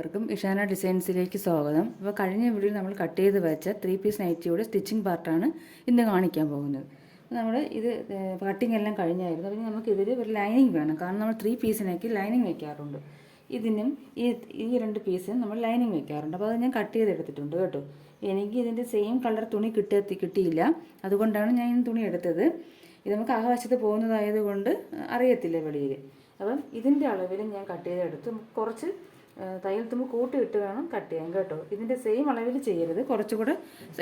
എല്ലാവർക്കും ഇഷാന ഡിസൈൻസിലേക്ക് സ്വാഗതം. അപ്പോൾ കഴിഞ്ഞ വീഡിയോയിൽ നമ്മൾ കട്ട് ചെയ്ത് വെച്ച ത്രീ പീസ് നൈറ്റിയുടെ സ്റ്റിച്ചിങ് പാർട്ടാണ് ഇന്ന് കാണിക്കാൻ പോകുന്നത്. നമ്മൾ ഇത് കട്ടിങ് എല്ലാം കഴിഞ്ഞായിരുന്നു. അപ്പോൾ നമുക്ക് ഇതിൽ ഒരു ലൈനിങ് വേണം. കാരണം നമ്മൾ ത്രീ പീസിനേക്ക് ലൈനിങ് വെക്കാറുണ്ട്. ഇതിനും ഈ ഈ രണ്ട് പീസിനും നമ്മൾ ലൈനിങ് വെക്കാറുണ്ട്. അപ്പോൾ അത് ഞാൻ കട്ട് ചെയ്തെടുത്തിട്ടുണ്ട് കേട്ടോ. എനിക്ക് ഇതിന്റെ സെയിം കളർ തുണി കിട്ടി കിട്ടിയില്ല. അതുകൊണ്ടാണ് ഞാൻ തുണി എടുത്തത്. ഇത് നമുക്ക് ആ വശത്ത് പോകുന്നതായത് കൊണ്ട് അറിയത്തില്ല വെളിയിൽ അപ്പം ഇതിന്റെ അളവിൽ ഞാൻ കട്ട് ചെയ്തെടുത്ത്. കുറച്ച് തയ്യൽ തുമ്പ് കൂട്ടിയിട്ട് വേണം കട്ട് ചെയ്യാൻ കേട്ടോ. ഇതിന്റെ സെയിം അളവിൽ ചെയ്യരുത്. കുറച്ചുകൂടെ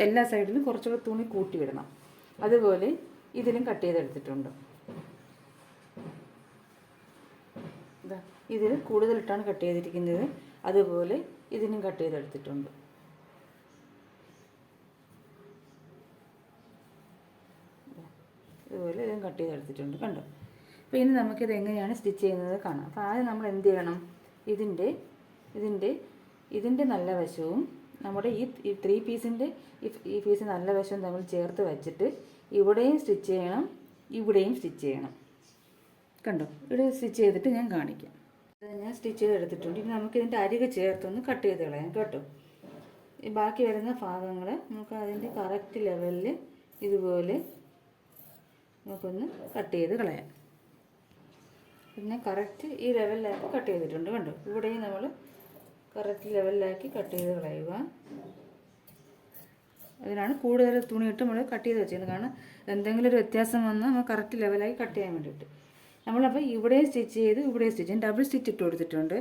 എല്ലാ സൈഡിലും കുറച്ചുകൂടെ തുണി കൂട്ടിയിടണം അതുപോലെ ഇതിലും കട്ട് ചെയ്തെടുത്തിട്ടുണ്ട്. ഇതാ ഇതിൽ കൂടുതലിട്ടാണ് കട്ട് ചെയ്തിരിക്കുന്നത്. അതുപോലെ ഇതിനും കട്ട് ചെയ്തെടുത്തിട്ടുണ്ട്. ഇതുപോലെ ഇതും കട്ട് ചെയ്തെടുത്തിട്ടുണ്ട് കണ്ടോ? അപ്പോൾ ഇനി നമുക്കിത് എങ്ങനെയാണ് സ്റ്റിച്ച് ചെയ്യുന്നത് കാണാം. അപ്പോൾ ആദ്യം നമ്മൾ എന്ത് ചെയ്യണം? ഇതിന്റെ ഇതിന്റെ ഇതിന്റെ നല്ല വശവും നമ്മുടെ ഈ ത്രീ പീസിന്റെ ഈ പീസ് നല്ല വശവും തമ്മിൽ ചേർത്ത് വെച്ചിട്ട് ഇവിടെയും സ്റ്റിച്ച് ചെയ്യണം ഇവിടെയും സ്റ്റിച്ച് ചെയ്യണം. കണ്ടോ? ഇവിടെ സ്റ്റിച്ച് ചെയ്തിട്ട് ഞാൻ കാണിക്കാം. ഞാൻ സ്റ്റിച്ച് ചെയ്തെടുത്തിട്ടുണ്ട്. ഇനി നമുക്ക് ഇതിന്റെ അരികെ ചേർത്തൊന്ന് കട്ട് ചെയ്ത് കളയാം കേട്ടോ. ഈ ബാക്കി വരുന്ന ഭാഗങ്ങൾ നമുക്ക് അതിന്റെ കറക്റ്റ് ലെവലിൽ ഇതുപോലെ നമുക്കൊന്ന് കട്ട് ചെയ്ത് കളയാം. പിന്നെ കറക്റ്റ് ഈ ലെവലിലായിട്ട് കട്ട് ചെയ്തിട്ടുണ്ട്. കണ്ടോ? ഇവിടെയും നമ്മൾ കറക്റ്റ് ലെവലിലാക്കി കട്ട് ചെയ്ത് കളയുക. അതിനാണ് കൂടുതൽ തുണിയിട്ട് നമ്മൾ കട്ട് ചെയ്ത് വെച്ചിരുന്നത് കാരണം എന്തെങ്കിലും ഒരു വ്യത്യാസം വന്നാൽ നമ്മൾ കറക്റ്റ് ലെവലായി കട്ട് ചെയ്യാൻ വേണ്ടിയിട്ട്. നമ്മളപ്പോൾ ഇവിടെ സ്റ്റിച്ച് ചെയ്ത് ഇവിടെ സ്റ്റിച്ച് ചെയ്യും ഡബിൾ സ്റ്റിച്ച് ഇട്ട് കൊടുത്തിട്ടുണ്ട്.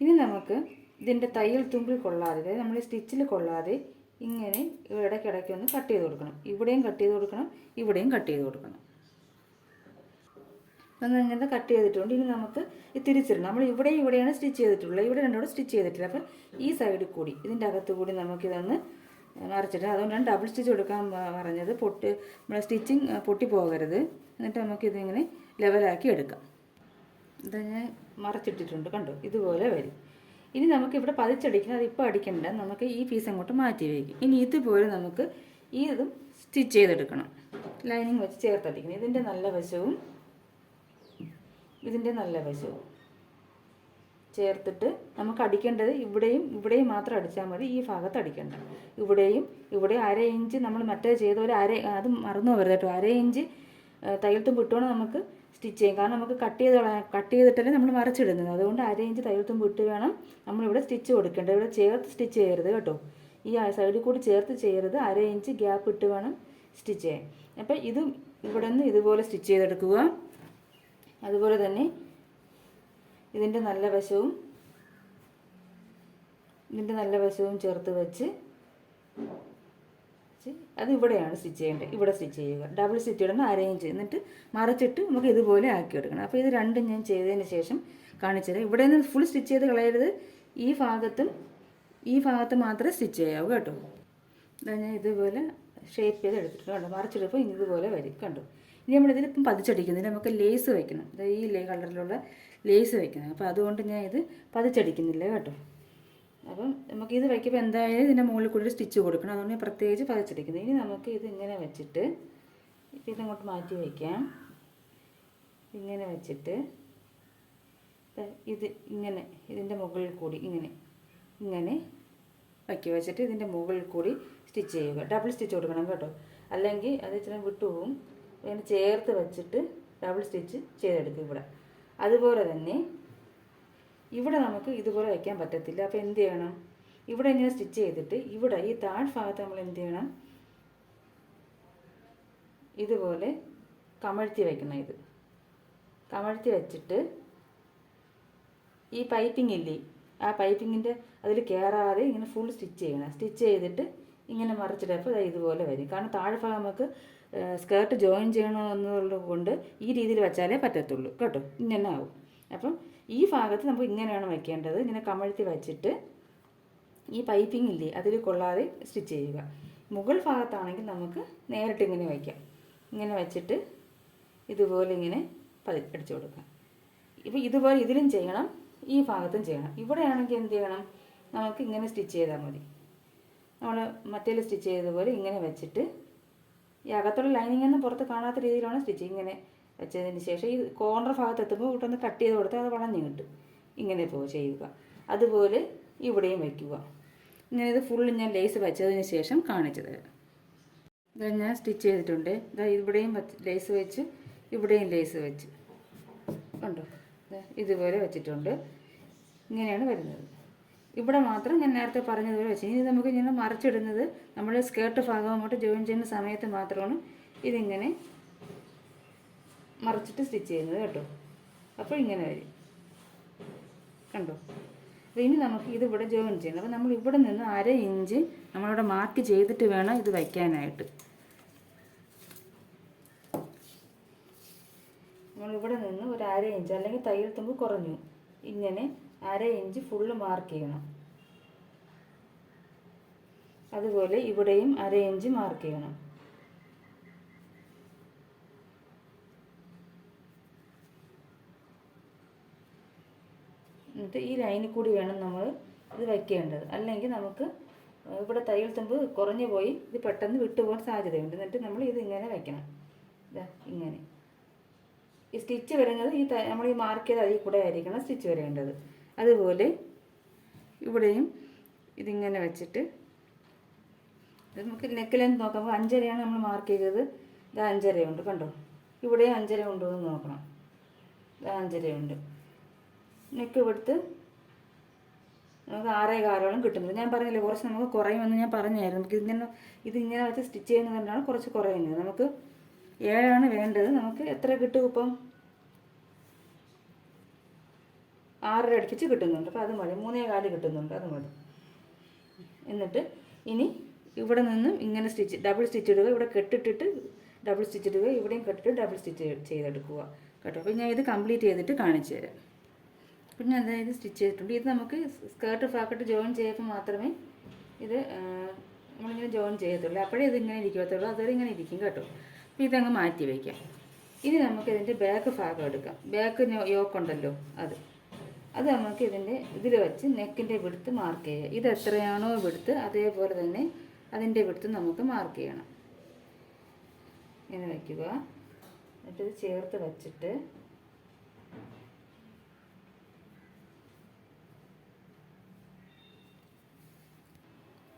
ഇനി നമുക്ക് ഇതിന്റെ തയ്യൽ തുമ്പിൽ കൊള്ളാതെ അതായത് നമ്മൾ സ്റ്റിച്ചിൽ കൊള്ളാതെ ഇങ്ങനെ ഇടയ്ക്കിടയ്ക്ക് ഒന്ന് കട്ട് ചെയ്ത് കൊടുക്കണം. ഇവിടെയും കട്ട് ചെയ്ത് കൊടുക്കണം ഇവിടെയും കട്ട് ചെയ്ത് കൊടുക്കണം. ഒന്ന് ഇങ്ങനെ കട്ട് ചെയ്തിട്ടുണ്ട്. ഇനി നമുക്ക് തിരിച്ചിടണം. നമ്മൾ ഇവിടെ ഇവിടെയാണ് സ്റ്റിച്ച് ചെയ്തിട്ടുള്ളത്. ഇവിടെ രണ്ടോടെ സ്റ്റിച്ച് ചെയ്തിട്ടില്ല. അപ്പം ഈ സൈഡിൽ കൂടി ഇതിന്റെ അകത്ത് കൂടി നമുക്കിതൊന്ന് മറിച്ചിട്ട് അതുകൊണ്ടാണ് ഡബിൾ സ്റ്റിച്ച് കൊടുക്കാൻ പറഞ്ഞത്. പൊട്ടി നമ്മുടെ സ്റ്റിച്ചിങ് പൊട്ടി പോകരുത്. എന്നിട്ട് നമുക്കിതിങ്ങനെ ലെവലാക്കി എടുക്കാം. ഇതാ ഞാൻ മറച്ചിട്ടിട്ടുണ്ട്. കണ്ടോ? ഇതുപോലെ വരും. ഇനി നമുക്ക് ഇവിടെ പതിച്ചടിക്കണം. അത് അടിക്കണ്ട. നമുക്ക് ഈ പീസ് അങ്ങോട്ട് മാറ്റി വയ്ക്കും. ഇനി ഇതുപോലെ നമുക്ക് ഈ ഇതും സ്റ്റിച്ച് ചെയ്തെടുക്കണം. ലൈനിങ് വെച്ച് ചേർത്തടിക്കണം. ഇതിന്റെ നല്ല വശവും ഇതിന്റെ നല്ല വശവും. ചേർത്തിട്ട് നമുക്ക് അടിക്കേണ്ടത് ഇവിടെയും ഇവിടെയും മാത്രം അടിച്ചാൽ മതി. ഈ ഭാഗത്ത് അടിക്കേണ്ട. ഇവിടെയും ഇവിടെ അര ഇഞ്ച് നമ്മൾ മറ്റേ ചെയ്ത ഒരു അര അത് മറന്നു പോകരുത് കേട്ടോ. അര ഇഞ്ച് തയ്യൽത്തും തയ്യൽ തുമ്പ് നമുക്ക് സ്റ്റിച്ച് ചെയ്യും. കാരണം നമുക്ക് കട്ട് ചെയ്ത് കട്ട് ചെയ്തിട്ടല്ലേ നമ്മൾ മറച്ചിടുന്നത്. അതുകൊണ്ട് അര ഇഞ്ച് തയ്യൽ തുമ്പ് വേണം നമ്മളിവിടെ സ്റ്റിച്ച് കൊടുക്കേണ്ടത് ഇവിടെ ചേർത്ത് സ്റ്റിച്ച് ചെയ്യരുത് കേട്ടോ. ഈ സൈഡിൽ കൂടി ചേർത്ത് ചെയ്യരുത്. അര ഇഞ്ച് ഗ്യാപ്പ് ഇട്ട് വേണം സ്റ്റിച്ച് ചെയ്യാൻ. അപ്പം ഇത് ഇവിടെ നിന്ന് ഇതുപോലെ സ്റ്റിച്ച് ചെയ്തെടുക്കുക. അതുപോലെ തന്നെ ഇതിന്റെ നല്ല വശവും ഇതിന്റെ നല്ല വശവും ചേർത്ത് വെച്ച് അത് ഇവിടെയാണ് സ്റ്റിച്ച് ചെയ്യേണ്ടത്. ഇവിടെ സ്റ്റിച്ച് ചെയ്യുക. ഡബിൾ സ്റ്റിച്ച് ഇടണം അറേഞ്ച് എന്നിട്ട് മറച്ചിട്ട് നമുക്ക് ഇതുപോലെ ആക്കി എടുക്കണം. അപ്പോൾ ഇത് രണ്ടും ഞാൻ ചെയ്തതിന് ശേഷം കാണിച്ചു തരാം ഇവിടെ നിന്ന് ഫുൾ സ്റ്റിച്ച് ചെയ്ത് കളയരുത്. ഈ ഭാഗത്തും ഈ ഭാഗത്ത് മാത്രമേ സ്റ്റിച്ച് ചെയ്യാവൂ കേട്ടോ. ഞാൻ ഇതുപോലെ ഷേപ്പ് ചെയ്ത് എടുത്തിട്ടുണ്ട് കണ്ടോ മറിച്ചെടുപ്പോൾ ഇതുപോലെ വരും. കണ്ടോ? ഇനി നമ്മളിതിലിപ്പം പതിച്ചടിക്കുന്നില്ല നമുക്ക് ലേസ് വയ്ക്കണം. അതായത് ഈ ലേ കളറിലുള്ള ലേസ് വയ്ക്കുന്നത്. അപ്പോൾ അതുകൊണ്ട് ഞാൻ ഇത് പതിച്ചടിക്കുന്നില്ല കേട്ടോ. അപ്പം നമുക്കിത് വയ്ക്കുമ്പോൾ എന്തായാലും ഇതിന്റെ മുകളിൽ കൂടി സ്റ്റിച്ച് കൊടുക്കണം. അതുകൊണ്ട് ഞാൻ പ്രത്യേകിച്ച് പതിച്ചടിക്കുന്നത് ഇനി നമുക്ക് ഇത് ഇങ്ങനെ വെച്ചിട്ട് ഇപ്പം ഇതങ്ങോട്ട് മാറ്റി വയ്ക്കാം. ഇങ്ങനെ വെച്ചിട്ട് ഇത് ഇങ്ങനെ ഇതിന്റെ മുകളിൽ കൂടി ഇങ്ങനെ ഇങ്ങനെ വയ്ക്കുക. വെച്ചിട്ട് ഇതിന്റെ മുകളിൽ കൂടി സ്റ്റിച്ച് ചെയ്യുക. ഡബിൾ സ്റ്റിച്ച് കൊടുക്കണം കേട്ടോ. അല്ലെങ്കിൽ അത് ഇച്ചിരി വിട്ടുപോകും. അതിന് ചേർത്ത് വെച്ചിട്ട് ഡബിൾ സ്റ്റിച്ച് ചെയ്തെടുക്കും ഇവിടെ. അതുപോലെ തന്നെ ഇവിടെ നമുക്ക് ഇതുപോലെ വയ്ക്കാൻ പറ്റത്തില്ല. അപ്പോൾ എന്ത് ചെയ്യണം? ഇവിടെ ഇങ്ങനെ സ്റ്റിച്ച് ചെയ്തിട്ട് ഇവിടെ ഈ താഴ്ഭാഗത്ത് നമ്മൾ എന്ത് ചെയ്യണം? ഇതുപോലെ കമഴ്ത്തി വയ്ക്കണം ഇത്. കമഴ്ത്തി വെച്ചിട്ട് ഈ പൈപ്പിംഗ് ഇല്ലേ? ആ പൈപ്പിങ്ങിന്റെ അതിൽ കയറാതെ ഇങ്ങനെ ഫുൾ സ്റ്റിച്ച് ചെയ്യണം. സ്റ്റിച്ച് ചെയ്തിട്ട് ഇങ്ങനെ മറിച്ചിട്ടപ്പോൾ ഇതുപോലെ വരും. കാരണം താഴെ ഭാഗം നമുക്ക് സ്കേർട്ട് ജോയിൻ ചെയ്യണമെന്നുള്ളത് കൊണ്ട് ഈ രീതിയിൽ വെച്ചാലേ പറ്റത്തുള്ളൂ. കേട്ടോ? ഇങ്ങനെ ആവും? അപ്പം ഈ ഭാഗത്ത് നമുക്ക് ഇങ്ങനെയാണ് വയ്ക്കേണ്ടത് ഇങ്ങനെ കമഴ്ത്തി വെച്ചിട്ട് ഈ പൈപ്പിംഗ് ഇല്ലേ അതിൽ കൊള്ളാതെ സ്റ്റിച്ച് ചെയ്യുക. മുകൾ ഭാഗത്താണെങ്കിൽ നമുക്ക് നേരിട്ട് ഇങ്ങനെ വയ്ക്കാം ഇങ്ങനെ വെച്ചിട്ട് ഇതുപോലെ ഇങ്ങനെ പതി അടിച്ചു കൊടുക്കാം ഇപ്പോൾ ഇതുപോലെ ഇതിലും ചെയ്യണം ഈ ഭാഗത്തും ചെയ്യണം. ഇവിടെയാണെങ്കിൽ എന്ത് ചെയ്യണം? നമുക്ക് ഇങ്ങനെ സ്റ്റിച്ച് ചെയ്താൽ മതി. നമ്മൾ മറ്റേൽ സ്റ്റിച്ച് ചെയ്തതുപോലെ ഇങ്ങനെ വെച്ചിട്ട് ഈ അകത്തുള്ള ലൈനിങ് ഒന്നും പുറത്ത് കാണാത്ത രീതിയിലാണ് സ്റ്റിച്ച് ഇങ്ങനെ വെച്ചതിന് ശേഷം ഈ കോർണർ ഭാഗത്ത് എത്തുമ്പോൾ ഇവിടെ കട്ട് ചെയ്ത് കൊടുത്താൽ അത് വളഞ്ഞ് കിട്ടും. ഇങ്ങനെ പോ ചെയ്യുക. അതുപോലെ ഇവിടെയും വയ്ക്കുക ഇങ്ങനെ ഇത് ഫുള്ള് ഞാൻ ലേസ് വെച്ചതിന് ശേഷം കാണിച്ചു തരാം. ഇതാ ഞാൻ സ്റ്റിച്ച് ചെയ്തിട്ടുണ്ട്. ഇതാ ഇവിടെയും ലേസ് വെച്ച് ഇവിടെയും ലേസ് വെച്ച്. കണ്ടോ? ഇതുപോലെ വെച്ചിട്ടുണ്ട്. ഇങ്ങനെയാണ് വരുന്നത്. ഇവിടെ മാത്രം ഞാൻ നേരത്തെ പറഞ്ഞതുപോലെ വെച്ച്. ഇനി നമുക്ക് ഇങ്ങനെ മറിച്ചിടുന്നത് നമ്മുടെ സ്കേർട്ട് ഭാഗമായിട്ട് ജോയിൻ ചെയ്യുന്ന സമയത്ത് മാത്രമാണ് ഇതിങ്ങനെ മറിച്ചിട്ട് സ്റ്റിച്ച് ചെയ്യുന്നത് കേട്ടോ. അപ്പോൾ ഇങ്ങനെ വരും. കണ്ടോ? അപ്പോൾ ഇനി നമുക്ക് ഇത് ജോയിൻ ചെയ്യണം. അപ്പോൾ നമ്മൾ ഇവിടെ നിന്ന് അര ഇഞ്ച് നമ്മളിവിടെ മാർക്ക് ചെയ്തിട്ട് വേണം ഇത് വയ്ക്കാനായിട്ട്. നമ്മളിവിടെ നിന്ന് ഒരു അര ഇഞ്ച് അല്ലെങ്കിൽ തയ്യൽ തുമ്പ് കുറഞ്ഞു. ഇങ്ങനെ അര ഇഞ്ച് ഫുള്ള് മാർക്ക് ചെയ്യണം. അതുപോലെ ഇവിടെയും അര ഇഞ്ച് മാർക്ക് ചെയ്യണം. എന്നിട്ട് ഈ ലൈനിൽ കൂടി വേണം നമ്മൾ ഇത് വയ്ക്കേണ്ടത് അല്ലെങ്കിൽ നമുക്ക് ഇവിടെ തയ്യൽ തുമ്പ് കുറഞ്ഞു പോയി ഇത് പെട്ടെന്ന് വിട്ടുപോകാൻ സാധ്യതയുണ്ട്. എന്നിട്ട് നമ്മൾ ഇത് ഇങ്ങനെ വയ്ക്കണം ഇതാ ഇങ്ങനെ. ഈ സ്റ്റിച്ച് വരുന്നത് ഈ നമ്മൾ ഈ മാർക്ക് ചെയ്ത അതിൽ കൂടെ ആയിരിക്കണം സ്റ്റിച്ച് വരേണ്ടത്. അതുപോലെ ഇവിടെയും ഇതിങ്ങനെ വെച്ചിട്ട് നമുക്ക് നെക്ക്. ലെന്ത് നോക്കുമ്പോൾ അഞ്ചരയാണ് നമ്മൾ മാർക്ക് ചെയ്തത്. ഇത് അഞ്ചരയുണ്ട് കണ്ടോ? ഇവിടെയും അഞ്ചര ഉണ്ടോ എന്ന് നോക്കണം. ഇത് അഞ്ചരയുണ്ട്. നെക്ക് ഇവിടുത്ത് നമുക്ക് ആറേ കാലോളം കിട്ടുന്നത് ഞാൻ പറഞ്ഞില്ലേ കുറച്ച് നമുക്ക് കുറയുമെന്ന് ഞാൻ പറഞ്ഞായിരുന്നു. നമുക്ക് ഇതിങ്ങനെ ഇതിങ്ങനെ വെച്ച് സ്റ്റിച്ച് ചെയ്യുന്നതുകൊണ്ടാണ് കുറച്ച് കുറയുന്നത്. നമുക്ക് ഏഴാണ് വേണ്ടത്. നമുക്ക് എത്ര കിട്ടും ഇപ്പം? ആറര അടുപ്പിച്ച് കിട്ടുന്നുണ്ട്. അപ്പോൾ അത് മതി. മൂന്നേ കാൽ കിട്ടുന്നുണ്ട്. അത് മതി. എന്നിട്ട് ഇനി ഇവിടെ നിന്നും ഇങ്ങനെ സ്റ്റിച്ച് ഡബിൾ സ്റ്റിച്ച് ഇടുക. ഇവിടെ കെട്ടിട്ടിട്ട് ഡബിൾ സ്റ്റിച്ച് ഇടുക. ഇവിടെയും കെട്ടിട്ട് ഡബിൾ സ്റ്റിച്ച് ചെയ്തെടുക്കുക. കേട്ടോ? അപ്പോൾ ഞാൻ ഇത് കംപ്ലീറ്റ് ചെയ്തിട്ട് കാണിച്ചു തരാം. ഞാൻ അതായത് സ്റ്റിച്ച് ചെയ്തിട്ടുണ്ട്. ഇത് നമുക്ക് സ്കേർട്ട് ഫാക്കറ്റ് ജോയിൻ ചെയ്യുമ്പോൾ മാത്രമേ ഇത് നമ്മളിങ്ങനെ ജോയിൻ ചെയ്യത്തുള്ളൂ. അപ്പോഴേ ഇതിങ്ങനെ ഇരിക്കത്തുള്ളൂ. അതുവരെ ഇങ്ങനെ ഇരിക്കും കേട്ടോ? അപ്പോൾ ഇതങ്ങ് മാറ്റി വയ്ക്കാം. ഇനി നമുക്ക് ഇതിന്റെ ബാക്ക് ഭാഗം എടുക്കാം. ബാക്ക് യോക്കുണ്ടല്ലോ. അത്. അത് നമുക്ക് ഇതിന്റെ ഇതിൽ വെച്ച് നെക്കിന്റെ വിടുത്ത് മാർക്ക് ചെയ്യുക. ഇത് എത്രയാണോ വിടുത്ത് അതേപോലെ തന്നെ അതിന്റെ വിടുത്ത് നമുക്ക് മാർക്ക് ചെയ്യണം. ഇങ്ങനെ വയ്ക്കുക എന്നിട്ടത് ചേർത്ത് വച്ചിട്ട്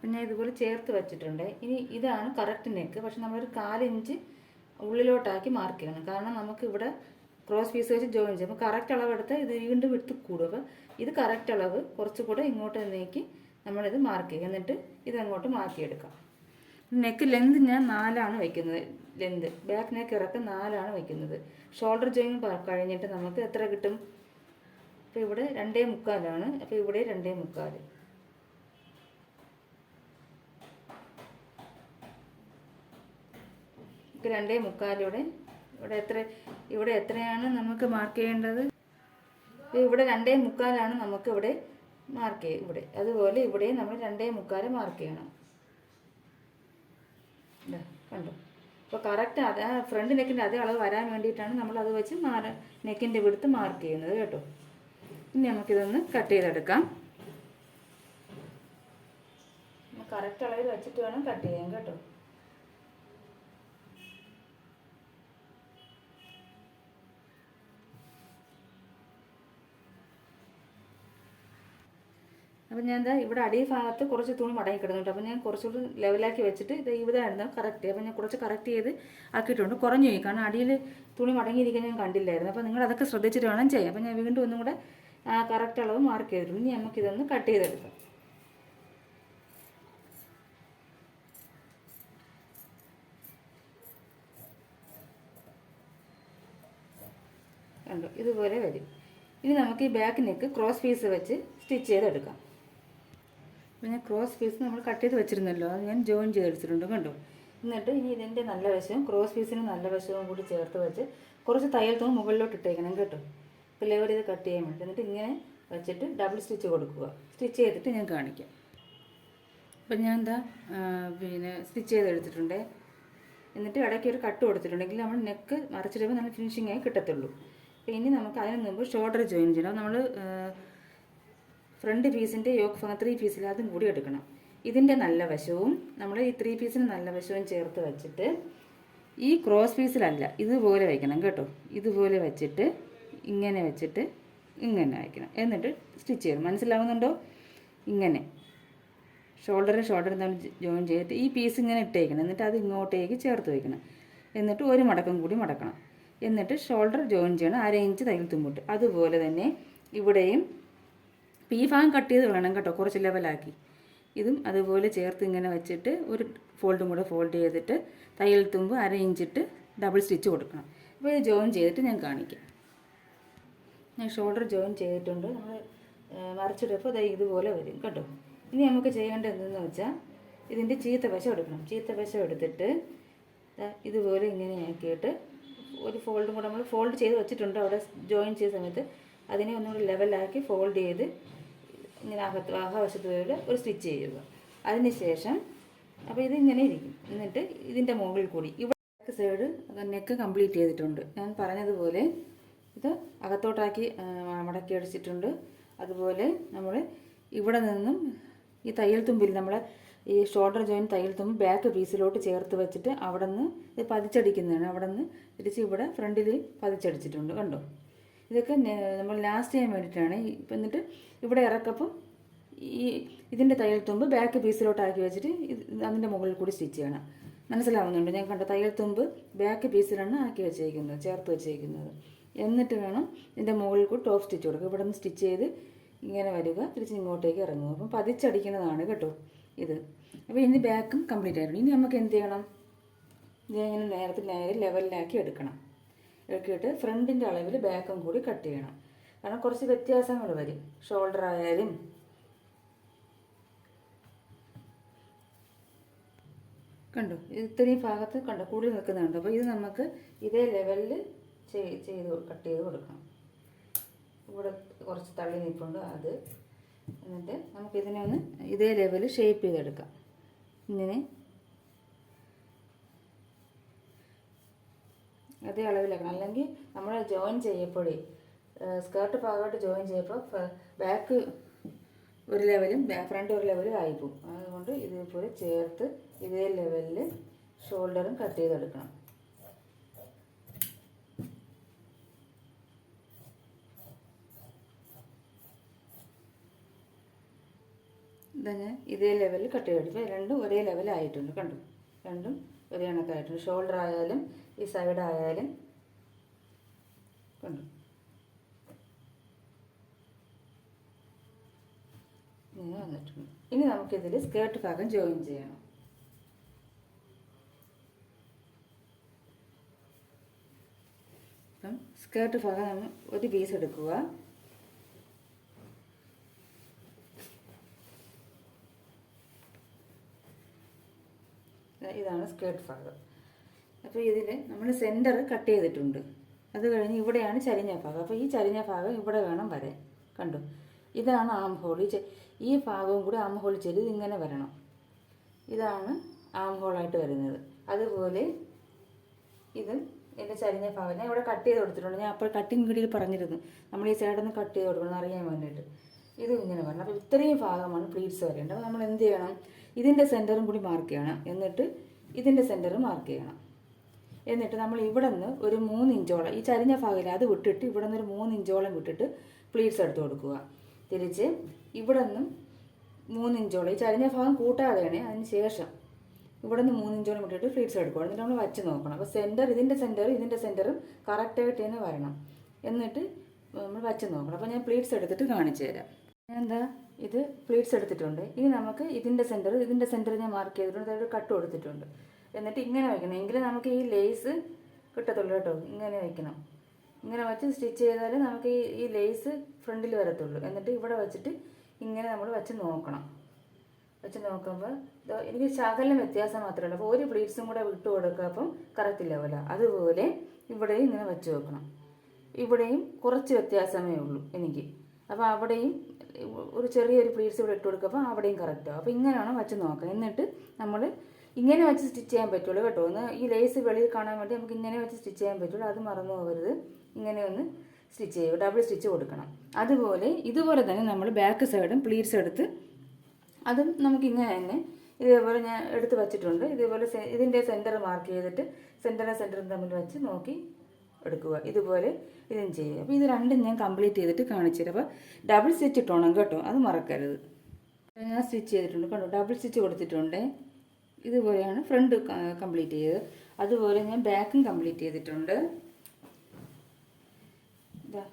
പിന്നെ ഇതുപോലെ ചേർത്ത് വെച്ചിട്ടുണ്ട്. ഇനി ഇതാണ് കറക്റ്റ് നെക്ക് പക്ഷെ നമ്മളൊരു കാലിഞ്ച് ഉള്ളിലോട്ടാക്കി മാർക്ക് ചെയ്യണം. കാരണം നമുക്ക് ഇവിടെ ക്രോസ് പീസ് വെച്ച് ജോയിൻ ചെയ്യും അപ്പോൾ കറക്റ്റ് അളവെടുത്ത് ഇത് വീണ്ടും എടുത്ത് കൂടും. അപ്പോൾ ഇത് കറക്റ്റ് അളവ് കുറച്ചുകൂടെ ഇങ്ങോട്ട് നീക്കി നമ്മളിത് മാർക്ക് ചെയ്യും. എന്നിട്ട് ഇതങ്ങോട്ട് മാറ്റിയെടുക്കാം. നെക്ക് ലെങ്ത് ഞാൻ നാലാണ് വയ്ക്കുന്നത് ലെങ്ത് ബാക്ക് നെക്ക് ഇറക്കം നാലാണ് വയ്ക്കുന്നത് ഷോൾഡർ ജോയിൻ കഴിഞ്ഞിട്ട് നമുക്ക് എത്ര കിട്ടും? അപ്പോൾ ഇവിടെ രണ്ടേ മുക്കാലാണ്. അപ്പോൾ ഇവിടെ രണ്ടേ മുക്കാൽ രണ്ടേ മുക്കാലിവിടെ ഇവിടെ എത്ര ഇവിടെ എത്രയാണ് നമുക്ക് മാർക്ക് ചെയ്യേണ്ടത്? ഇവിടെ രണ്ടേ മുക്കാലാണ് നമുക്ക് ഇവിടെ മാർക്ക് ചെയ്യും ഇവിടെ. അതുപോലെ ഇവിടെ നമ്മൾ രണ്ടേ മുക്കാൽ മാർക്ക് ചെയ്യണം. കണ്ടു? അപ്പോൾ കറക്റ്റ് അത് ഫ്രണ്ട് നെക്കിന്റെ അതേ അളവ് വരാൻ വേണ്ടിയിട്ടാണ് നമ്മൾ അത് വെച്ച് മാറ നെക്കിന്റെ വിടുത്ത് മാർക്ക് ചെയ്യുന്നത് കേട്ടോ. ഇനി നമുക്കിതൊന്ന് കട്ട് ചെയ്തെടുക്കാം. കറക്റ്റ് അളവിൽ വെച്ചിട്ട് വേണം കട്ട് ചെയ്യാൻ കേട്ടോ. അപ്പം ഞാൻ എന്താ ഇവിടെ അടി ഭാഗത്ത് കുറച്ച് തുണി മടങ്ങി കിടന്നുണ്ട് അപ്പം ഞാൻ കുറച്ചുകൂടി ലെവലാക്കി വെച്ചിട്ട് ഇത് ഇവിടെയായിരുന്നു കറക്റ്റ് അപ്പം ഞാൻ കുറച്ച് കറക്റ്റ് ചെയ്ത് ആക്കിയിട്ടുണ്ട്. കുറഞ്ഞു പോയി. കാരണം അടിയിൽ തുണി മടങ്ങിയിരിക്കാൻ ഞാൻ കണ്ടില്ലായിരുന്നു. അപ്പം നിങ്ങൾ അതൊക്കെ ശ്രദ്ധിച്ചിട്ട് വേണം ചെയ്യാം അപ്പം ഞാൻ വീണ്ടും ഒന്നും കൂടെ കറക്റ്റ് അളവ് മാർക്ക് ചെയ്തിട്ടുണ്ട്. ഇനി നമുക്കിതൊന്ന് കട്ട് ചെയ്തെടുക്കാം. ഇതുപോലെ വരും. ഇനി നമുക്ക് ഈ ബാക്ക് നെക്ക് ക്രോസ് പീസ് വെച്ച് സ്റ്റിച്ച് ചെയ്തെടുക്കാം. ഞാൻ ക്രോസ് പീസ് നമ്മൾ കട്ട് ചെയ്ത് വെച്ചിരുന്നല്ലോ അത് ഞാൻ ജോയിൻ ചെയ്തെടുത്തിട്ടുണ്ട് കണ്ടോ? എന്നിട്ട് ഇനി ഇതിന്റെ നല്ല വശവും ക്രോസ് പീസിന് നല്ല വശവും കൂടി ചേർത്ത് വെച്ച് കുറച്ച് തയ്യൽ തൂണ് മുകളിലോട്ട് ഇട്ടേക്കണം കേട്ടോ? ലെവൽ ഇത് കട്ട് ചെയ്യാൻ വേണ്ടി. എന്നിട്ട് ഇങ്ങനെ വെച്ചിട്ട് ഡബിൾ സ്റ്റിച്ച് കൊടുക്കുക. സ്റ്റിച്ച് ചെയ്തിട്ട് ഞാൻ കാണിക്കാം. അപ്പം ഞാൻ എന്താ പിന്നെ സ്റ്റിച്ച് ചെയ്തെടുത്തിട്ടുണ്ട് എന്നിട്ട് ഇടയ്ക്ക് ഒരു കട്ട് കൊടുത്തിട്ടുണ്ടെങ്കിൽ നമ്മൾ നെക്ക് മറച്ചിടുമ്പോൾ നല്ല ഫിനിഷിംഗ് ആയി കിട്ടത്തുള്ളൂ. അപ്പോൾ ഇനി നമുക്ക് അതിന് മുമ്പ് ഷോൾഡർ ജോയിൻ ചെയ്യണം. നമ്മൾ ഫ്രണ്ട് പീസിന്റെ യോക്ക് ഭാഗം ത്രീ പീസിൽ കൂടി എടുക്കണം. ഇതിന്റെ നല്ല വശവും നമ്മൾ ഈ ത്രീ പീസിന് നല്ല വശവും ചേർത്ത് വെച്ചിട്ട് ഈ ക്രോസ് പീസിലല്ല ഇതുപോലെ വയ്ക്കണം കേട്ടോ. ഇതുപോലെ വെച്ചിട്ട് ഇങ്ങനെ വെച്ചിട്ട് ഇങ്ങനെ വയ്ക്കണം എന്നിട്ട് സ്റ്റിച്ച് ചെയ്യണം. മനസ്സിലാവുന്നുണ്ടോ? ഇങ്ങനെ. ഷോൾഡറും ഷോൾഡറും തമ്മിൽ ജോയിൻ ചെയ്തിട്ട് ഈ പീസ് ഇങ്ങനെ ഇട്ടേക്കണം. എന്നിട്ട് അത് ഇങ്ങോട്ടേക്ക് ചേർത്ത് വയ്ക്കണം എന്നിട്ട് ഒരു മടക്കം കൂടി മടക്കണം. എന്നിട്ട് ഷോൾഡർ ജോയിൻ ചെയ്യണം. അര ഇഞ്ച് തയ്യൽ തുമ്പിട്ട്. അതുപോലെ തന്നെ ഇവിടെയും ഇപ്പം ഈ ഭാഗം കട്ട് ചെയ്ത് വേണം കേട്ടോ കുറച്ച് ലെവലാക്കി ഇതും അതുപോലെ ചേർത്ത് ഇങ്ങനെ വെച്ചിട്ട് ഒരു ഫോൾഡും കൂടെ ഫോൾഡ് ചെയ്തിട്ട് തയ്യൽ തുമ്പ് അര ഇഞ്ചിട്ട് ഡബിൾ സ്റ്റിച്ച് കൊടുക്കണം. അപ്പോൾ ഇത് ജോയിൻ ചെയ്തിട്ട് ഞാൻ കാണിക്കാം. ഞാൻ ഷോൾഡർ ജോയിൻ ചെയ്തിട്ടുണ്ട്. നമ്മൾ വരച്ചിട്ടപ്പോൾ ദൈ ഇതുപോലെ വരും കേട്ടോ. ഇനി നമുക്ക് ചെയ്യേണ്ടത് എന്തെന്ന് വെച്ചാൽ ഇതിന്റെ ചീത്ത വശം എടുക്കണം. ചീത്ത വശം എടുത്തിട്ട് ഇതുപോലെ ഇങ്ങനെയാക്കിയിട്ട് ഒരു ഫോൾഡും കൂടെ നമ്മൾ ഫോൾഡ് ചെയ്ത് വെച്ചിട്ടുണ്ട് അവിടെ ജോയിൻ ചെയ്ത സമയത്ത്. അതിനെ ഒന്നുകൂടി ലെവലാക്കി ഫോൾഡ് ചെയ്ത് ഇങ്ങനെ അകത്ത് അകവശത്ത് പോലെ ഒരു സ്റ്റിച്ച് ചെയ്യുക. അതിനുശേഷം അപ്പോൾ ഇത് ഇങ്ങനെ ഇരിക്കും. എന്നിട്ട് ഇതിന്റെ മുകളിൽ കൂടി ഇവിടെ സൈഡ് നെക്ക് കംപ്ലീറ്റ് ചെയ്തിട്ടുണ്ട്. ഞാൻ പറഞ്ഞതുപോലെ ഇത് അകത്തോട്ടാക്കി മടക്കി അടിച്ചിട്ടുണ്ട്. അതുപോലെ നമ്മൾ ഇവിടെ നിന്നും ഈ തയ്യൽ തുമ്പിൽ നമ്മൾ ഈ ഷോൾഡർ ജോയിന്റ് തയ്യൽ തുമ്പ് ബാക്ക് പീസിലോട്ട് ചേർത്ത് വെച്ചിട്ട് അവിടെ നിന്ന് ഇത് പതിച്ചടിക്കുന്നതാണ്. അവിടെ നിന്ന് തിരിച്ച് ഇവിടെ ഫ്രണ്ടിൽ പതിച്ചടിച്ചിട്ടുണ്ട്. കണ്ടോ? ഇതൊക്കെ നമ്മൾ ലാസ്റ്റ് ചെയ്യാൻ വേണ്ടിയിട്ടാണ്. ഇപ്പം എന്നിട്ട് ഇവിടെ ഇറക്കപ്പം ഈ ഇതിന്റെ തയ്യൽ തുമ്പ് ബാക്ക് പീസിലോട്ടാക്കി വെച്ചിട്ട് ഇത് അതിന്റെ മുകളിൽ കൂടി സ്റ്റിച്ച് ചെയ്യണം. മനസ്സിലാവുന്നുണ്ട്? ഞാൻ കണ്ട തയ്യൽ തുമ്പ് ബാക്ക് പീസിലാണ് ആക്കി വെച്ചേക്കുന്നത് ചേർത്ത് വെച്ചേക്കുന്നത്. എന്നിട്ട് വേണം ഇതിന്റെ മുകളിൽ കൂടി ടോപ്പ് സ്റ്റിച്ച് കൊടുക്കുക. ഇവിടെ നിന്ന് സ്റ്റിച്ച് ചെയ്ത് ഇങ്ങനെ വരിക തിരിച്ച് ഇങ്ങോട്ടേക്ക് ഇറങ്ങുക. അപ്പം പതിച്ചടിക്കുന്നതാണ് കേട്ടോ ഇത്. അപ്പോൾ ഇനി ബാക്കും കംപ്ലീറ്റ് ആയിരുന്നു ഇനി നമുക്ക് എന്ത് ചെയ്യണം? ഇതിങ്ങനെ നേരത്തെ നേരെ ലെവലിലാക്കി എടുക്കണം. എടുക്കിയിട്ട് ഫ്രണ്ടിന്റെ അളവിൽ ബാക്കും കൂടി കട്ട് ചെയ്യണം. കാരണം കുറച്ച് വ്യത്യാസങ്ങൾ വരും. ഷോൾഡർ ആയാലും. കണ്ടോ? ഇത് ഇത്രയും ഭാഗത്ത് കണ്ടോ? കൂടുതൽ നിൽക്കുന്നുണ്ട്. അപ്പോൾ ഇത് നമുക്ക് ഇതേ ലെവലിൽ ചെയ്ത് കട്ട് ചെയ്ത് കൊടുക്കണം. ഇവിടെ കുറച്ച് തള്ളി നിൽപ്പുണ്ട് അത്. എന്നിട്ട് നമുക്കിതിനെ ഒന്ന് ഇതേ ലെവലിൽ ഷേപ്പ് ചെയ്തെടുക്കാം. ഇങ്ങനെ അതേ അളവിലാക്കണം അല്ലെങ്കിൽ നമ്മൾ ജോയിൻ ചെയ്യപ്പോഴേ സ്കേർട്ട് ഭാഗമായിട്ട് ജോയിൻ ചെയ്യപ്പോൾ ബാക്ക് ഒരു ലെവലും ഫ്രണ്ട് ഒരു ലെവലും ആയിപ്പോവും അതുകൊണ്ട് ഇതേപോലെ ചേർത്ത് ഇതേ ലെവലിൽ ഷോൾഡറും കട്ട് ചെയ്തെടുക്കണം. ഇതാ ഞാൻ ഇതേ ലെവലിൽ കട്ട് ചെയ്തെടുക്കും രണ്ടും ഒരേ ലെവലായിട്ടുണ്ട് കണ്ടു? രണ്ടും ഒരേ കണക്കായിട്ടുണ്ട്. ഷോൾഡർ ആയാലും ഈ സൈഡ് ആയാലും കണ്ടു? ഇനി നമുക്കിതിൽ സ്കേർട്ട് ഭാഗം ജോയിൻ ചെയ്യണം. അപ്പം സ്കേർട്ട് ഭാഗം നമ്മൾ ഒരു പീസ് എടുക്കുക. ഇതാണ് സ്കേർട്ട് ഭാഗം. അപ്പോൾ ഇതിൽ നമ്മൾ സെന്റർ കട്ട് ചെയ്തിട്ടുണ്ട്. അത് കഴിഞ്ഞ് ഇവിടെയാണ് ചരിഞ്ഞ ഭാഗം. അപ്പോൾ ഈ ചരിഞ്ഞ ഭാഗം ഇവിടെ വേണം വരെ. കണ്ടു? ഇതാണ് ആം ഹോൾ ഈ ഭാഗവും കൂടി ആം ഹോൾ ചെയ്ത് ഇങ്ങനെ വരണം. ഇതാണ് ആം ഹോളായിട്ട് വരുന്നത്. അതുപോലെ ഇത് എന്റെ ചരിഞ്ഞ ഭാഗം. ഞാൻ ഇവിടെ കട്ട് ചെയ്ത് കൊടുത്തിട്ടുണ്ട്. ഞാൻ അപ്പോൾ കട്ടിങ് വീഡിയോയിൽ പറഞ്ഞിരുന്നു. നമ്മൾ ഈ സൈഡൊന്ന് കട്ട് ചെയ്ത് കൊടുക്കണം അറിയാൻ വേണ്ടിയിട്ട്. ഇത് ഇങ്ങനെ വരണം. അപ്പോൾ ഇത്രയും ഭാഗമാണ് പ്ലീറ്റ്സ് വരേണ്ടത്. അപ്പോൾ നമ്മൾ എന്ത് ചെയ്യണം ഇതിന്റെ സെന്ററും കൂടി മാർക്ക് ചെയ്യണം. എന്നിട്ട് ഇതിന്റെ സെന്റർ മാർക്ക് ചെയ്യണം. എന്നിട്ട് നമ്മൾ ഇവിടെ നിന്ന് ഒരു മൂന്ന് ഇഞ്ചോളം ഈ ചരിഞ്ഞ ഭാഗമില്ല അത് വിട്ടിട്ട് ഇവിടെ നിന്ന് ഒരു മൂന്ന് ഇഞ്ചോളം വിട്ടിട്ട് പ്ലീറ്റ്സ് എടുത്ത് കൊടുക്കുക. തിരിച്ച് ഇവിടെ നിന്നും മൂന്ന് ഇഞ്ചോളം ഈ ചരിഞ്ഞ ഭാഗം കൂട്ടാതെയാണ് അതിന് ശേഷം ഇവിടെ നിന്ന് മൂന്ന് ഇഞ്ചോളം വിട്ടിട്ട് ഫ്ലീറ്റ്സ് എടുക്കുക. എന്നിട്ട് നമ്മൾ വച്ച് നോക്കണം. അപ്പോൾ സെന്റർ ഇതിന്റെ സെന്റർ ഇതിന്റെ സെന്ററും കറക്റ്റായിട്ട് തന്നെ വരണം. എന്നിട്ട് നമ്മൾ വച്ച് നോക്കണം. അപ്പോൾ ഞാൻ പ്ലീറ്റ്സ് എടുത്തിട്ട് കാണിച്ചു തരാം. എന്താ ഇത് പ്ലീറ്റ്സ് എടുത്തിട്ടുണ്ട്. ഇനി നമുക്ക് ഇതിന്റെ സെന്റർ ഇതിന്റെ സെന്റർ ഞാൻ മാർക്ക് ചെയ്തിട്ടുണ്ട്. അതായത് കട്ട് കൊടുത്തിട്ടുണ്ട്. എന്നിട്ട് ഇങ്ങനെ വയ്ക്കണം എങ്കിലും നമുക്ക് ഈ ലേസ് കിട്ടത്തുള്ളൂ കേട്ടോ. ഇങ്ങനെ വയ്ക്കണം ഇങ്ങനെ വെച്ച് സ്റ്റിച്ച് ചെയ്താൽ നമുക്ക് ഈ ഈ ലേസ് ഫ്രണ്ടിൽ വരത്തുള്ളൂ. എന്നിട്ട് ഇവിടെ വെച്ചിട്ട് ഇങ്ങനെ നമ്മൾ വെച്ച് നോക്കണം. വെച്ച് നോക്കുമ്പോൾ എനിക്ക് ശകലം വ്യത്യാസം മാത്രമേ ഉള്ളൂ. അപ്പോൾ ഒരു പ്ലീറ്റ്സും കൂടെ വിട്ട് കൊടുക്കുക. അപ്പം കറക്റ്റ് ലെവല അതുപോലെ ഇവിടെയും ഇങ്ങനെ വെച്ച് നോക്കണം. ഇവിടെയും കുറച്ച് വ്യത്യാസമേ ഉള്ളൂ എനിക്ക്. അപ്പോൾ അവിടെയും ഒരു ചെറിയൊരു പ്ലീറ്റ്സ് ഇവിടെ ഇട്ട് കൊടുക്കുമ്പോൾ അവിടെയും കറക്റ്റാവും അപ്പോൾ ഇങ്ങനെയാണ് വെച്ച് നോക്കുക. എന്നിട്ട് നമ്മൾ ഇങ്ങനെ വെച്ച് സ്റ്റിച്ച് ചെയ്യാൻ പറ്റുള്ളൂ കേട്ടോ. ഒന്ന് ഈ ലേസ് വെളിയിൽ കാണാൻ വേണ്ടി നമുക്ക് ഇങ്ങനെ വെച്ച് സ്റ്റിച്ച് ചെയ്യാൻ പറ്റുള്ളൂ. അത് മറന്നു പോകരുത്. ഇങ്ങനെ ഒന്ന് സ്റ്റിച്ച് ചെയ്യുക ഡബിൾ സ്റ്റിച്ച് കൊടുക്കണം. അതുപോലെ ഇതുപോലെ തന്നെ നമ്മൾ ബാക്ക് സൈഡും പ്ലീറ്റ്സ് എടുത്ത് അതും നമുക്ക് ഇങ്ങനെ തന്നെ ഇതേപോലെ ഞാൻ എടുത്ത് വെച്ചിട്ടുണ്ട്. ഇതേപോലെ ഇതിന്റെ സെന്റർ മാർക്ക് ചെയ്തിട്ട് സെന്ററും സെന്ററും തമ്മിൽ വെച്ച് നോക്കി എടുക്കുക. ഇതുപോലെ ഇതും ചെയ്യുക. അപ്പോൾ ഇത് രണ്ടും ഞാൻ കംപ്ലീറ്റ് ചെയ്തിട്ട് കാണിച്ചു തരാം. അപ്പോൾ ഡബിൾ സ്റ്റിച്ച് ഇട്ടോണം കേട്ടോ. അത് മറക്കരുത്. ഞാൻ സ്റ്റിച്ച് ചെയ്തിട്ടുണ്ട്. കണ്ടോ? ഡബിൾ സ്റ്റിച്ച് കൊടുത്തിട്ടുണ്ട്. ഇതുപോലെയാണ് ഫ്രണ്ട് കംപ്ലീറ്റ് ചെയ്തത്. അതുപോലെ ഞാൻ ബാക്കും കംപ്ലീറ്റ് ചെയ്തിട്ടുണ്ട്. ഇതാ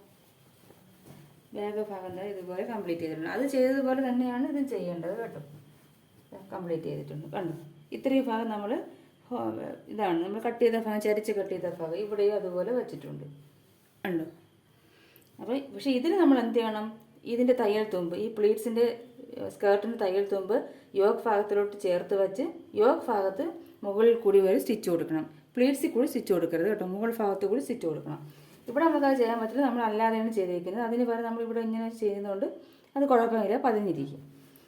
ബാക്ക് ഭാഗം ഇതുപോലെ കംപ്ലീറ്റ് ചെയ്തിട്ടുണ്ട്. അത് ചെയ്തതുപോലെ തന്നെയാണ് ഇത് ചെയ്യേണ്ടത് കേട്ടോ. കംപ്ലീറ്റ് ചെയ്തിട്ടുണ്ട്. കണ്ടു? ഇത്രയും ഭാഗം നമ്മൾ ഇതാണ്. നമ്മൾ കട്ട് ചെയ്ത ഭാഗം ചരിച്ച് കട്ട് ചെയ്ത ഭാഗം ഇവിടെയും അതുപോലെ വെച്ചിട്ടുണ്ട്. ഉണ്ടോ അപ്പോൾ പക്ഷേ ഇതിൽ നമ്മൾ എന്ത് ചെയ്യണം? ഇതിന്റെ തയ്യൽ തുമ്പ് ഈ പ്ലീറ്റ്സിന്റെ സ്കേർട്ടിന്റെ തയ്യൽ തുമ്പ് യോഗ് ഭാഗത്തിലോട്ട് ചേർത്ത് വെച്ച് യോഗ് ഭാഗത്ത് മുകളിൽ കൂടി വരെ സ്റ്റിച്ച് കൊടുക്കണം. പ്ലീറ്റ്സിൽ കൂടി സ്റ്റിച്ച് കൊടുക്കരുത് കേട്ടോ. മുകൾ ഭാഗത്ത് കൂടി സ്റ്റിച്ച് കൊടുക്കണം. ഇവിടെ നമുക്ക് അത് ചെയ്യാൻ പറ്റില്ല. നമ്മൾ അല്ലാതെയാണ് ചെയ്തിരിക്കുന്നത് അതിന് പകരം നമ്മൾ ഇവിടെ ഇങ്ങനെ ചെയ്യുന്നതുകൊണ്ട് അത് കുഴപ്പമില്ല. പതിഞ്ഞിരിക്കും.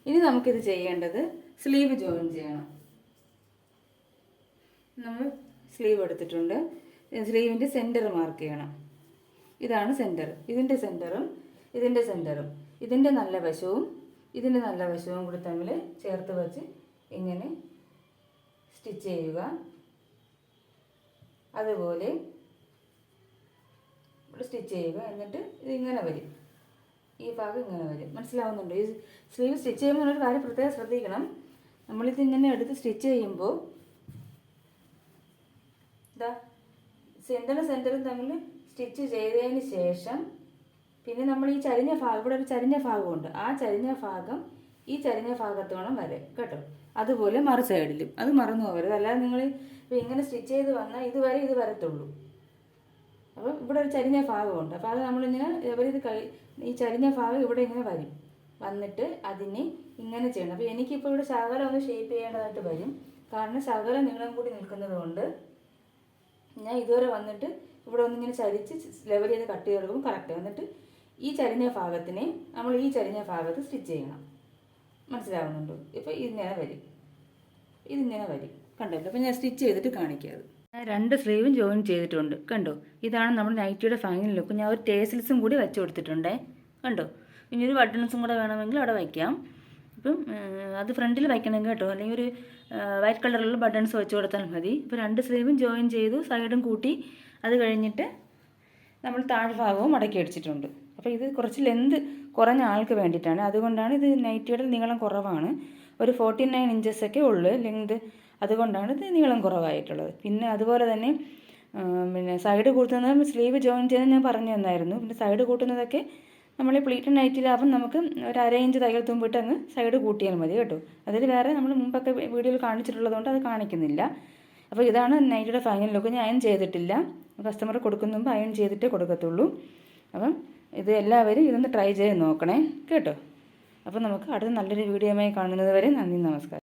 ഇനി നമുക്കിത് ചെയ്യേണ്ടത് സ്ലീവ് ജോയിൻ ചെയ്യണം. നമ്മൾ സ്ലീവ് എടുത്തിട്ടുണ്ട്. സ്ലീവിന്റെ സെന്റർ മാർക്ക് ചെയ്യണം. ഇതാണ് സെന്റർ. ഇതിന്റെ സെന്ററും ഇതിന്റെ സെന്ററും. ഇതിന്റെ നല്ല വശവും ഇതിന്റെ നല്ല വശവും കൂടി തമ്മിൽ ചേർത്ത് വെച്ച് ഇങ്ങനെ സ്റ്റിച്ച് ചെയ്യുക. അതുപോലെ സ്റ്റിച്ച് ചെയ്യുക. എന്നിട്ട് ഇതിങ്ങനെ വരും. ഈ ഭാഗം ഇങ്ങനെ വരും. മനസ്സിലാവുന്നുണ്ടോ? ഈ സ്ലീവ് സ്റ്റിച്ച് ചെയ്യുമ്പോൾ ഒരു കാര്യം പ്രത്യേകം ശ്രദ്ധിക്കണം. നമ്മളിത് ഇങ്ങനെ എടുത്ത് സ്റ്റിച്ച് ചെയ്യുമ്പോൾ ഇതാ സെന്ററും സെന്ററും തമ്മിൽ സ്റ്റിച്ച് ചെയ്തതിന് ശേഷം പിന്നെ നമ്മൾ ഈ ചരിഞ്ഞ ഭാഗം ഇവിടെ ഒരു ചരിഞ്ഞ ഭാഗമുണ്ട്. ആ ചരിഞ്ഞ ഭാഗം ഈ ചരിഞ്ഞ ഭാഗത്തോളം വരെ കേട്ടോ? അതുപോലെ മറു സൈഡിലും. അത് മറന്നു പോകരുത്. അല്ലാതെ നിങ്ങൾ ഇങ്ങനെ സ്റ്റിച്ച് ചെയ്ത് വന്നാൽ ഇതുവരെ ഇത് വരത്തുള്ളൂ. അപ്പോൾ ഇവിടെ ഒരു ചരിഞ്ഞ ഭാഗമുണ്ട്. അപ്പോൾ അത് നമ്മളിങ്ങനെ ഇവരിത് കഴി ഈ ചരിഞ്ഞ ഭാഗം ഇവിടെ ഇങ്ങനെ വരും. വന്നിട്ട് അതിനെ ഇങ്ങനെ ചെയ്യണം. അപ്പോൾ എനിക്കിപ്പോൾ ഇവിടെ ശകലം ഒന്ന് ഷേപ്പ് ചെയ്യേണ്ടതായിട്ട് വരും. കാരണം ശകലം നീളം കൂടി നിൽക്കുന്നത് കൊണ്ട് ഞാൻ ഇതുവരെ വന്നിട്ട് ഇവിടെ ഒന്നിങ്ങനെ ചരിച്ച് ലെവൽ ചെയ്ത് കട്ട് ചെയ്ത് കൊടുക്കും കറക്റ്റ്. എന്നിട്ട് ഈ ചരിഞ്ഞ ഭാഗത്തിനെ നമ്മൾ ഈ ചരിഞ്ഞ ഭാഗത്ത് സ്റ്റിച്ച് ചെയ്യണം. മനസ്സിലാവുന്നുണ്ടോ? ഇപ്പോൾ ഇതിങ്ങനെ വരും. ഇതിങ്ങനെ വരും. കണ്ടല്ലോ അപ്പോൾ ഞാൻ സ്റ്റിച്ച് ചെയ്തിട്ട് കാണിക്കാം രണ്ട് സ്ലീവും ജോയിൻ ചെയ്തിട്ടുണ്ട്. കണ്ടോ? ഇതാണ് നമ്മുടെ നൈറ്റിയുടെ ഫൈനൽ ലുക്ക് ഞാൻ ഒരു ടേസിൽസും കൂടി വെച്ച് കൊടുത്തിട്ടുണ്ടേ. കണ്ടോ? ഇനി ഒരു ബട്ടൺസും കൂടെ വേണമെങ്കിൽ അവിടെ വയ്ക്കാം ഇപ്പം അത് ഫ്രണ്ടിൽ വയ്ക്കണമെങ്കിൽ കേട്ടോ. അല്ലെങ്കിൽ ഒരു വൈറ്റ് കളറിലുള്ള ബട്ടൺസ് വെച്ച് കൊടുത്താൽ മതി. ഇപ്പോൾ രണ്ട് സ്ലീവും ജോയിൻ ചെയ്തു സൈഡും കൂട്ടി. അത് കഴിഞ്ഞിട്ട് നമ്മൾ താഴ്ഭാഗവും മടക്കി അടിച്ചിട്ടുണ്ട്. അപ്പോൾ ഇത് കുറച്ച് ലെന്ത് കുറഞ്ഞ ആൾക്ക് വേണ്ടിയിട്ടാണ്. അതുകൊണ്ടാണ് ഇത് നൈറ്റിയുടെ നീളം കുറവാണ്. ഒരു ഫോർട്ടി നയൻ ഇഞ്ചസൊക്കെ ഉള്ളു ലെങ്ത് അതുകൊണ്ടാണ് ഇത് നീളം കുറവായിട്ടുള്ളത്. പിന്നെ അതുപോലെ തന്നെ പിന്നെ സൈഡ് കൂട്ടുന്നത് സ്ലീവ് ജോയിൻ ചെയ്ത് ഞാൻ പറഞ്ഞു തന്നായിരുന്നു. പിന്നെ സൈഡ് കൂട്ടുന്നതൊക്കെ നമ്മൾ പ്ലീറ്റ് നൈറ്റിലാകുമ്പോൾ നമുക്ക് ഒരു അര ഇഞ്ച് തയ്യൽ തുമ്പിട്ട് അങ്ങ് സൈഡ് കൂട്ടിയാൽ മതി കേട്ടോ. അതിൽ വേറെ നമ്മൾ മുമ്പൊക്കെ വീഡിയോയിൽ കാണിച്ചിട്ടുള്ളതുകൊണ്ട് അത് കാണിക്കുന്നില്ല. അപ്പോൾ ഇതാണ് നൈറ്റിയുടെ ഫൈനൽ ലുക്ക് ഞാൻ അയൺ ചെയ്തിട്ടില്ല. കസ്റ്റമർ കൊടുക്കുന്ന മുമ്പ് അയൺ ചെയ്തിട്ടേ കൊടുക്കത്തുള്ളൂ. അപ്പം ഇത് എല്ലാവരും ഇതൊന്ന് ട്രൈ ചെയ്ത് നോക്കണേ. കേട്ടോ? അപ്പോൾ നമുക്ക് അടുത്ത നല്ലൊരു വീഡിയോയുമായി കാണുന്നത് വരെ നന്ദി നമസ്കാരം.